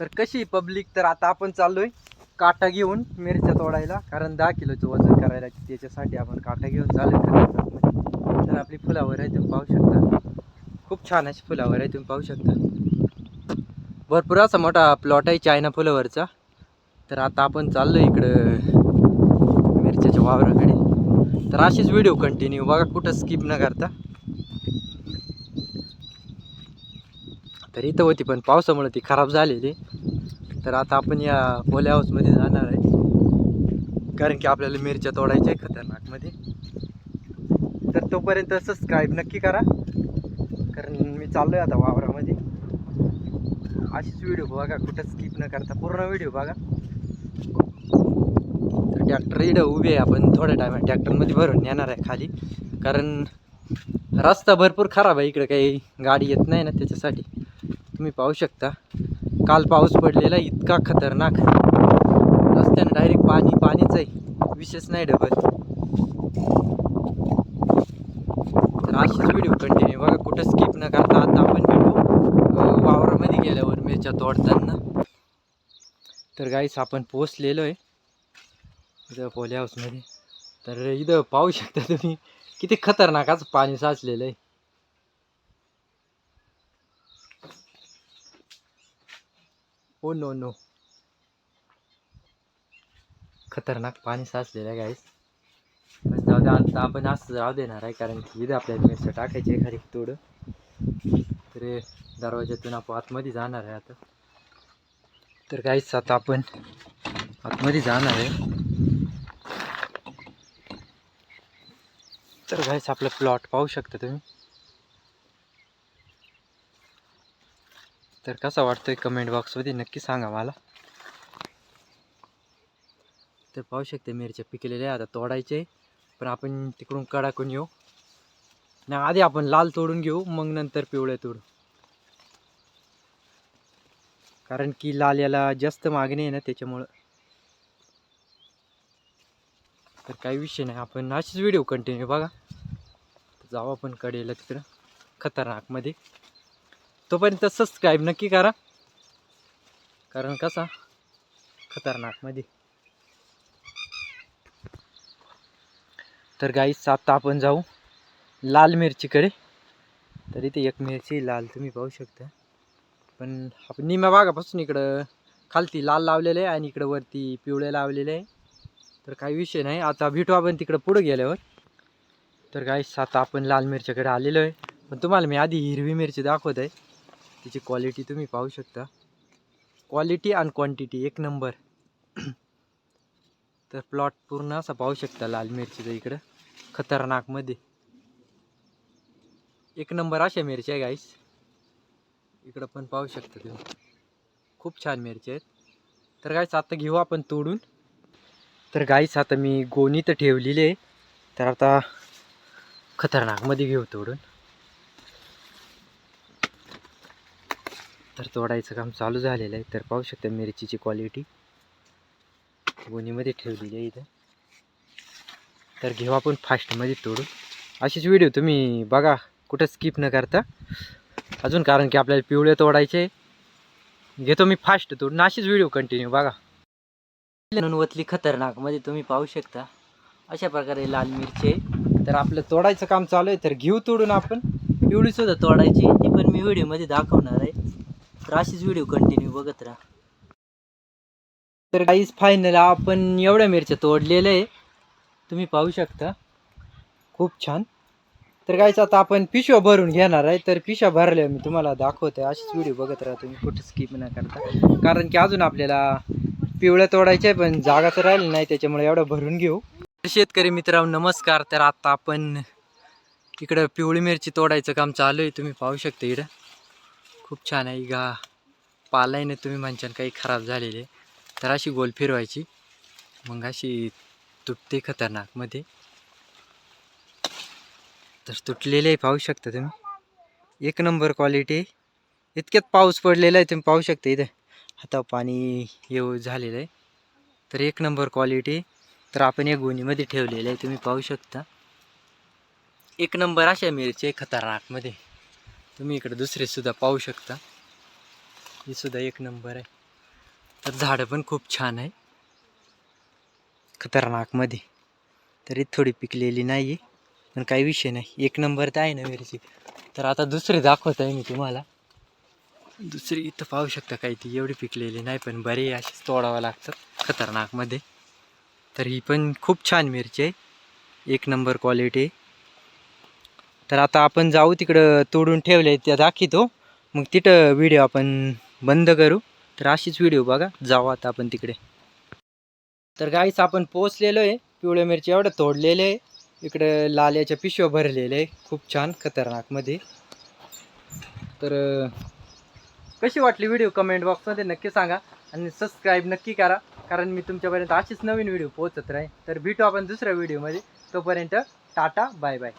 तर कशी पब्लिक तर आता आपण चाललोय काटा घेऊन मिरच्या तोडायला. कारण दहा किलोचं वजन करायला त्याच्यासाठी आपण काटा घेऊन चालू तर आपली फुलावर आहे तुम्ही पाहू शकता. खूप छान अशी फुलावर आहे तुम्ही पाहू शकता. भरपूर असा मोठा प्लॉट आहे चायना फुलावरचा. तर आता आपण चाललो इकडं मिरच्याच्या वावराकडे. तर अशीच व्हिडिओ कंटिन्यू बघा कुठं स्किप न करता. तर इथं होती पण पावसामुळे ती खराब झालेली. तर आता आपण या पोल्या हाऊसमध्ये जाणार आहे. कारण की आपल्याला मिरच्या तोडायच्या आहे खतरनाकमध्ये. तर तोपर्यंत सबस्क्राईब नक्की करा. कारण मी चाललो आहे आता वावरामध्ये. अशीच व्हिडिओ बघा कुठं स्किप न करता पूर्ण व्हिडिओ बघा. तर ट्रॅक्टर इकडं उभी आहे आपण थोड्या टायमात ट्रॅक्टरमध्ये भरून येणार आहे खाली. कारण रस्ता भरपूर खराब आहे इकडं काही गाडी येत नाही ना त्याच्यासाठी. तुम्ही पाहू शकता. काल पाऊस पडलेला इतका खतरनाक. रस्त्यानं डायरेक्ट पाणी पाणीच आहे विशेष नाही डबल तर अशीच व्हिडिओ कंटिन्यू बघा कुठं स्किप न करता आता आपण भेटू वावरामध्ये गेल्यावर मिरच्या तोडताना. तर गाईस आपण पोचलेलो आहे. इथं पोल्या हाऊसमध्ये तर इथं पाहू शकता तुम्ही किती खतरनाक असं पाणी साचलेलं आहे. हो नो नो खतरनाक पाणी साचलेलं आहे गाईस पण जाऊ दे आता आपण असं जाऊ देणार आहे कारण की इथे आपल्याला मिरच्या टाकायची आहे खाली थोडं तर दरवाज्यातून आपण आतमध्ये जाणार आहे आता. तर काहीच आता आपण आतमध्ये जाणार आहे. तर काहीच आपलं प्लॉट पाहू शकता तुम्ही? तर कसा वाटतोय कमेंट बॉक्समध्ये नक्की सांगा मला. तर पाहू शकते मिरच्या पिकलेल्या आता तोडायचे पण आपण तिकडून कडाकून येऊ. नाही आधी आपण लाल तोडून घेऊ मग नंतर पिवळे तोडू. कारण की लाल याला जास्त मागणी आहे ना त्याच्यामुळं. तर काही विषय नाही. आपण अशीच व्हिडिओ कंटिन्यू बघा. जाऊ आपण कडेला तिकडं. खतरनाकमध्ये. तोपर्यंत सबस्क्राईब नक्की करा. कारण कसा? खतरनाकमध्ये तर गाईस आता आपण जाऊ लाल मिरचीकडे. तर इथे एक मिरची लाल तुम्ही पाहू शकता. पण आपण निम्या भागापासून इकडं खालती लाल लावलेलं आहे आणि इकडं वरती पिवळे लावलेले आहे. तर काही विषय नाही आता भेटू आपण तिकडं पुढं गेल्यावर. तर गाईस आता आपण लाल मिरच्याकडे आलेलो आहे. पण तुम्हाला मी आधी हिरवी मिरची दाखवत आहे तिची क्वालिटी तुम्ही पाहू शकता. क्वालिटी आणि क्वांटिटी एक नंबर तर प्लॉट पूर्ण असा पाहू शकता लाल मिरचीचा इकडं. खतरनाकमध्ये. एक नंबर अशा मिरच्या आहे गाईस इकडं पण पाहू शकता तुम्ही. खूप छान मिरच्या आहेत. तर गाईस आता घेऊ आपण तोडून. तर गाईस आता मी गोणी तर ठेवलेली आहे. तर आता खतरनाकमध्ये घेऊ तोडून. तर तोडायचं काम चालू झालेलं आहे. तर पाहू शकता मिरचीची क्वालिटी गोणीमध्ये ठेवलेली आहे इथं. तर घेऊ आपण फास्टमध्ये तोडून अशीच व्हिडिओ तुम्ही बघा. कुठं स्किप न करता. अजून कारण की आपल्याला पिवळे तोडायचे. घेतो मी फास्ट तोडून. अशीच व्हिडिओ कंटिन्यू बघा. वतली खतरनाकमध्ये तुम्ही पाहू शकता. अशा प्रकारे लाल मिरची आहे. तर आपलं तोडायचं काम चालू आहे. तर घेऊ तोडून आपण. पिवळी सुद्धा तोडायची. ती पण मी व्हिडिओमध्ये दाखवणार तर अशीच व्हिडिओ कंटिन्यू बघत राहा. तर काहीच फायनल आपण एवढ्या मिरच्या तोडलेल्या आहे. तुम्ही पाहू शकता. खूप छान. तर काहीच आता आपण पिशव्या भरून घेणार आहे. तर पिशव्या भरल्या मी तुम्हाला दाखवतोय. अशीच व्हिडिओ बघत राहा तुम्ही. कुठे स्किप न करता. कारण की अजून आपल्याला पिवळ्या तोडायच्या पण जागा तर राहिली नाही. त्याच्यामुळे एवढं भरून घेऊ. शेतकरी मित्रांनो नमस्कार. तर आता आपण इकडं पिवळी मिरची तोडायचं काम चालू आहे. तुम्ही पाहू शकता इकडं. खूप छान आहे. गा पालायने तुम्ही म्हणशान काही खराब झालेले. तर अशी गोल फिरवायची. मग अशी तुटते खतरनाकमध्ये तर तुटलेले पाहू शकता तुम्ही. एक नंबर क्वालिटी इतक्यात पाऊस पडलेला आहे तुम्ही पाहू शकता इथं. हातावर पाणी येऊ झालेलं आहे. तर एक नंबर क्वालिटी तर आपण या गोणीमध्ये ठेवलेलं आहे तुम्ही पाहू शकता. एक नंबर अशा मिरची खतरनाकमध्ये तुम्ही इकडे दुसरेसुद्धा पाहू शकता. ही सुद्धा एक नंबर आहे. तर झाडं पण खूप छान आहे. खतरनाकमध्ये तरी थोडी पिकलेली नाही आहे पण काही विषय नाही. एक नंबर तर आहे ना मिरची. तर आता दुसरी दाखवत आहे मी तुम्हाला. दुसरी इथं पाहू शकता काही ती एवढी पिकलेली नाही पण बरे अशीच तोडावं लागतात खतरनाकमध्ये तर ही पण खूप छान मिरची आहे. एक नंबर क्वालिटी आहे. तर आता आपण जाऊ तिकडं तोडून ठेवले त्या दाखवतो. मग तिथं व्हिडिओ आपण बंद करू. तर अशीच व्हिडिओ बघा जाऊ आता आपण तिकडे. तर गाईच आपण पोचलेलो आहे. पिवळ्या मिरची एवढं तोडलेलं आहे. इकडं लाल्याच्या पिशव्या भरलेल्या आहे. खूप छान खतरनाकमध्ये तर कशी वाटली व्हिडिओ कमेंट बॉक्समध्ये नक्की सांगा. आणि सबस्क्राईब नक्की करा. कारण मी तुमच्यापर्यंत अशीच नवीन व्हिडिओ पोहोचत राहील तर भेटू आपण दुसऱ्या व्हिडिओमध्ये तोपर्यंत टाटा बाय बाय